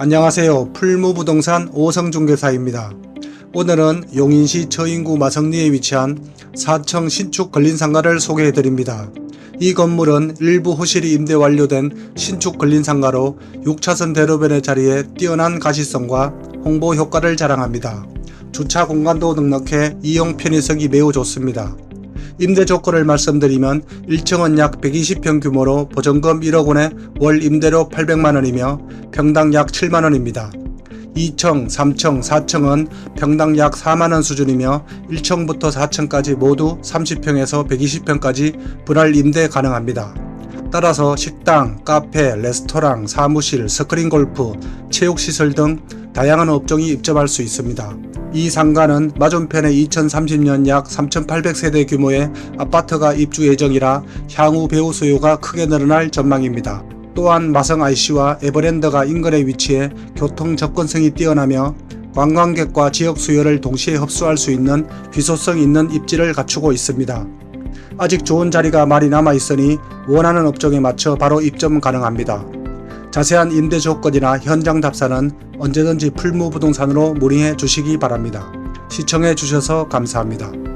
안녕하세요. 풀무부동산 오성중개사입니다. 오늘은 용인시 처인구 마성리에 위치한 4층 신축 근린상가를 소개해 드립니다. 이 건물은 일부 호실이 임대 완료된 신축 근린상가로 6차선 대로변의 자리에 뛰어난 가시성과 홍보 효과를 자랑합니다. 주차 공간도 넉넉해 이용 편의성이 매우 좋습니다. 임대 조건을 말씀드리면 1층은 약 120평 규모로 보증금 1억 원에 월 임대료 800만 원이며 평당 약 7만 원입니다. 2층, 3층, 4층은 평당 약 4만 원 수준이며 1층부터 4층까지 모두 30평에서 120평까지 분할 임대 가능합니다. 따라서 식당, 카페, 레스토랑, 사무실, 스크린 골프, 체육시설 등 다양한 업종이 입점할 수 있습니다. 이 상가는 맞은편에 2030년 약 3,800세대 규모의 아파트가 입주 예정이라 향후 배우 수요가 크게 늘어날 전망입니다. 또한 마성 IC와 에버랜드가 인근에 위치해 교통 접근성이 뛰어나며 관광객과 지역 수요를 동시에 흡수할 수 있는 희소성 있는 입지를 갖추고 있습니다. 아직 좋은 자리가 많이 남아 있으니 원하는 업종에 맞춰 바로 입점 가능합니다. 자세한 임대 조건이나 현장 답사는 언제든지 풀무부동산으로 문의해 주시기 바랍니다. 시청해 주셔서 감사합니다.